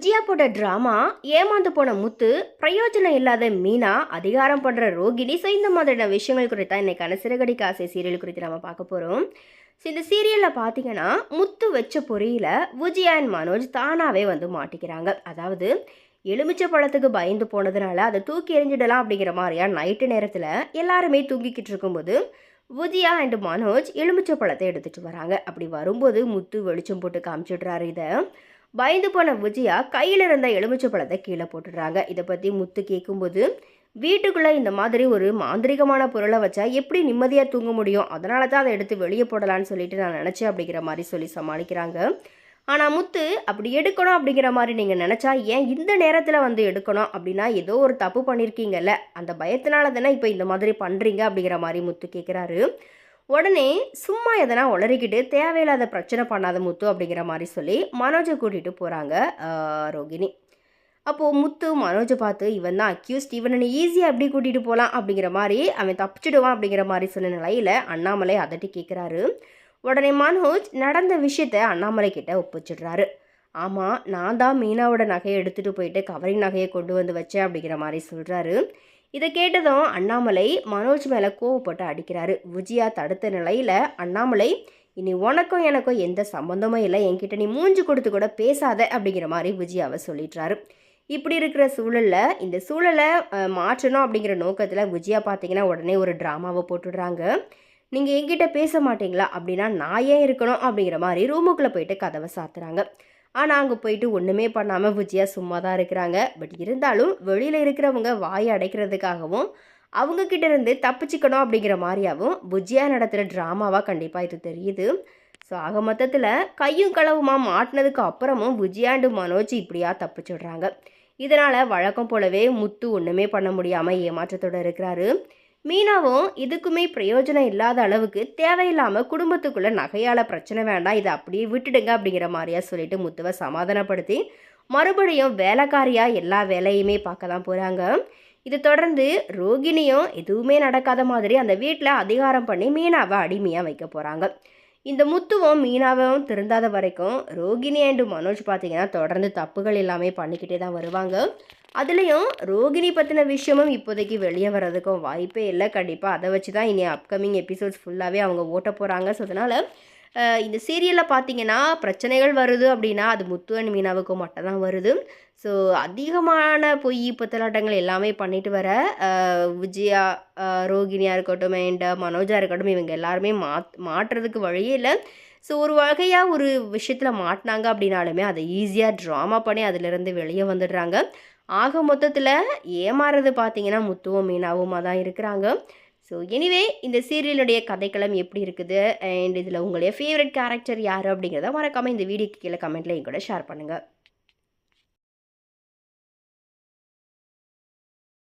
விஜயா போட்ட ட்ராமா ஏமாந்து போன முத்து பிரயோஜனம் இல்லாத மீனா அதிகாரம் பண்ணுற ரோகிணி ஸோ இந்த மாதிரியான விஷயங்கள் குறித்து தான் இன்னைக்கான சிறகடிக்க ஆசை சீரியல் குறித்து நம்ம பார்க்க போகிறோம் ஸோ இந்த சீரியலில் பார்த்தீங்கன்னா முத்து வச்ச பொறியில் விஜயா அண்ட் மனோஜ் தானாகவே வந்து மாட்டிக்கிறாங்க. அதாவது எலுமிச்சை பழத்துக்கு பயந்து போனதுனால அதை தூக்கி எறிஞ்சிடலாம் அப்படிங்கிற மாதிரியா நைட்டு நேரத்தில் எல்லாருமே தூங்கிக்கிட்டு இருக்கும்போது விஜயா அண்ட் மனோஜ் எலுமிச்சை பழத்தை எடுத்துகிட்டு வராங்க. அப்படி வரும்போது முத்து வெளிச்சம் போட்டு காமிச்சிடுறாரு இதை. பயந்து போன விஜயா கையில் இருந்த எலுமிச்சை பழத்தை கீழே போட்டுடுறாங்க. இதை பற்றி முத்து கேட்கும்போது வீட்டுக்குள்ளே இந்த மாதிரி ஒரு மாந்திரிகமான பொருளை வச்சா எப்படி நிம்மதியாக தூங்க முடியும்? அதனால தான் அதை எடுத்து வெளியே போடலான்னு சொல்லிட்டு நான் நினச்சேன் அப்படிங்கிற மாதிரி சொல்லி சமாளிக்கிறாங்க. ஆனால் முத்து அப்படி எடுக்கணும் அப்படிங்கிற மாதிரி நீங்கள் நினச்சா ஏன் இந்த நேரத்தில் வந்து எடுக்கணும்? அப்படின்னா ஏதோ ஒரு தப்பு பண்ணியிருக்கீங்கல்ல அந்த பயத்தினால தானே இப்போ இந்த மாதிரி பண்ணுறீங்க அப்படிங்கிற மாதிரி முத்து கேட்குறாரு உடனே சும்மா எதனா உளறிக்கிட்டு தேவையில்லாத பிரச்சனை பண்ணாத முத்து அப்படிங்கிற மாதிரி சொல்லி மனோஜை கூட்டிகிட்டு போகிறாங்க ரோகிணி. அப்போது முத்து மனோஜை பார்த்து இவன் தான் அக்யூஸ்ட் இவனை ஈஸியாக எப்படி கூட்டிகிட்டு போகலாம் அப்படிங்கிற மாதிரி அவன் தப்பிச்சிடுவான் அப்படிங்கிற மாதிரி சொன்ன நிலையில் அண்ணாமலை அதட்டி கேட்குறாரு உடனே மனோஜ் நடந்த விஷயத்த அண்ணாமலை கிட்ட ஒப்பிச்சிடுறாரு. ஆமாம் நான் தான் மீனாவோட நகையை எடுத்துகிட்டு போயிட்டு கவரிங் நகையை கொண்டு வந்து வச்சேன் அப்படிங்கிற மாதிரி சொல்கிறாரு இதை கேட்டதும் அண்ணாமலை மனோஜ் மேலே கோவப்பட்டு அடிக்கிறாரு. விஜயா தடுத்த நிலையில் அண்ணாமலை இனி உனக்கும் எனக்கும் எந்த சம்மந்தமும் இல்லை. என்கிட்ட நீ மூஞ்சி கொடுத்து கூட பேசாத அப்படிங்கிற மாதிரி விஜயாவை சொல்லிடுறாரு. இப்படி இருக்கிற சூழலில் இந்த சூழலை மாற்றணும் அப்படிங்கிற நோக்கத்தில் விஜயா பார்த்தீங்கன்னா உடனே ஒரு ட்ராமாவை போட்டுடுறாங்க. நீங்கள் என்கிட்ட பேச மாட்டீங்களா? அப்படின்னா நான் ஏன் இருக்கணும்? அப்படிங்கிற மாதிரி ரூமுக்குள்ளே போயிட்டு கதவை சாத்துறாங்க. ஆனால் அங்கே போயிட்டு ஒன்றுமே பண்ணாமல் விஜயா சும்மா தான் இருக்கிறாங்க. பட் இருந்தாலும் வெளியில் இருக்கிறவங்க வாயை அடைக்கிறதுக்காகவும் அவங்க இருந்து தப்பிச்சுக்கணும் அப்படிங்கிற மாதிரியாவும் விஜயா நடத்துகிற ட்ராமாவாக கண்டிப்பாக இது தெரியுது. ஸோ ஆக மொத்தத்தில் கையும் களவுமா மாட்டினதுக்கு அப்புறமும் விஜயாண்டு மனோஜ் இப்படியா தப்பிச்சிடுறாங்க. இதனால் வழக்கம் போலவே முத்து ஒன்றுமே பண்ண முடியாமல் ஏமாற்றத்தோடு இருக்கிறாரு. மீனாவும் இதுக்குமே பிரயோஜனம் இல்லாத அளவுக்கு தேவையில்லாமல் குடும்பத்துக்குள்ளே நகையால் பிரச்சனை வேண்டாம் இதை அப்படியே விட்டுடுங்க அப்படிங்கிற மாதிரியா சொல்லிட்டு முத்துவை சமாதானப்படுத்தி மறுபடியும் வேலைக்காரியாக எல்லா வேலையுமே பார்க்க தான் போகிறாங்க இது தொடர்ந்து ரோகிணியும் எதுவுமே நடக்காத மாதிரி அந்த வீட்டில் அதிகாரம் பண்ணி மீனாவை அடிமையாக வைக்க போகிறாங்க இந்த முத்துவும் மீனாவும் திருந்தாத வரைக்கும் ரோகிணி அண்டு மனோஜ் பார்த்தீங்கன்னா தொடர்ந்து தப்புகள் எல்லாமே பண்ணிக்கிட்டே தான் வருவாங்க. அதுலேயும் ரோகிணி பற்றின விஷயமும் இப்போதைக்கு வெளியே வர்றதுக்கும் வாய்ப்பே இல்லை. கண்டிப்பாக அதை வச்சு தான் இனி அப்கமிங் எபிசோட்ஸ் ஃபுல்லாகவே அவங்க ஓட்ட போகிறாங்க ஸோ அதனால் இந்த சீரியலில் பார்த்தீங்கன்னா பிரச்சனைகள் வருது அப்படின்னா அது முத்து அண்ட் மீனாவுக்கும் மட்டும் தான் வருது. ஸோ அதிகமான பொய் புத்தலாட்டங்கள் எல்லாமே பண்ணிட்டு வர விஜயா ரோகிணியாக இருக்கட்டும் அண்ட் மனோஜா இருக்கட்டும் இவங்க எல்லாருமே மாத் மாற்றுறதுக்கு வழியே இல்லை. ஸோ ஒரு வகையாக ஒரு விஷயத்தில் மாட்டினாங்க அப்படின்னாலுமே அதை ஈஸியாக ட்ராமா பண்ணி அதிலிருந்து வெளியே வந்துடுறாங்க. ஆக மொத்தத்தில் ஏமாறுறது பார்த்தீங்கன்னா முத்துவும் மீனாவுமாக தான் இருக்கிறாங்க. ஸோ எனிவே இந்த சீரியலுடைய கதைக்களம் எப்படி இருக்குது? அண்ட் இதில் உங்களுடைய ஃபேவரட் கேரக்டர் யார் அப்படிங்கிறத மறக்காமல் இந்த வீடியோக்கு கீழே கமெண்ட்டில் என் கூட ஷேர் பண்ணுங்கள்